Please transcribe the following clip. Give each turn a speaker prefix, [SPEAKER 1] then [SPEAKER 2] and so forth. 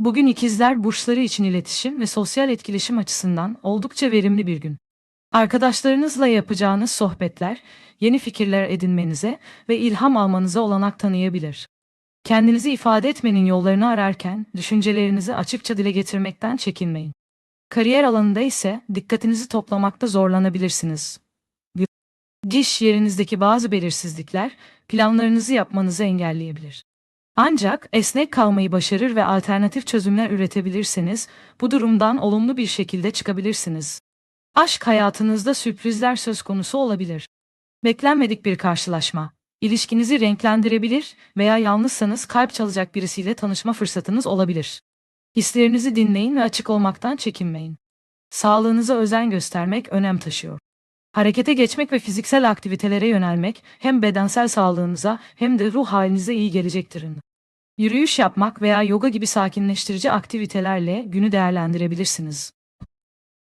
[SPEAKER 1] Bugün ikizler burçları için iletişim ve sosyal etkileşim açısından oldukça verimli bir gün. Arkadaşlarınızla yapacağınız sohbetler, yeni fikirler edinmenize ve ilham almanıza olanak tanıyabilir. Kendinizi ifade etmenin yollarını ararken düşüncelerinizi açıkça dile getirmekten çekinmeyin. Kariyer alanında ise dikkatinizi toplamakta zorlanabilirsiniz. İş yerinizdeki bazı belirsizlikler planlarınızı yapmanızı engelleyebilir. Ancak esnek kalmayı başarır ve alternatif çözümler üretebilirseniz bu durumdan olumlu bir şekilde çıkabilirsiniz. Aşk hayatınızda sürprizler söz konusu olabilir. Beklenmedik bir karşılaşma, ilişkinizi renklendirebilir veya yalnızsanız kalp çalacak birisiyle tanışma fırsatınız olabilir. Hislerinizi dinleyin ve açık olmaktan çekinmeyin. Sağlığınıza özen göstermek önem taşıyor. Harekete geçmek ve fiziksel aktivitelere yönelmek hem bedensel sağlığınıza hem de ruh halinize iyi gelecektir. Yürüyüş yapmak veya yoga gibi sakinleştirici aktivitelerle günü değerlendirebilirsiniz.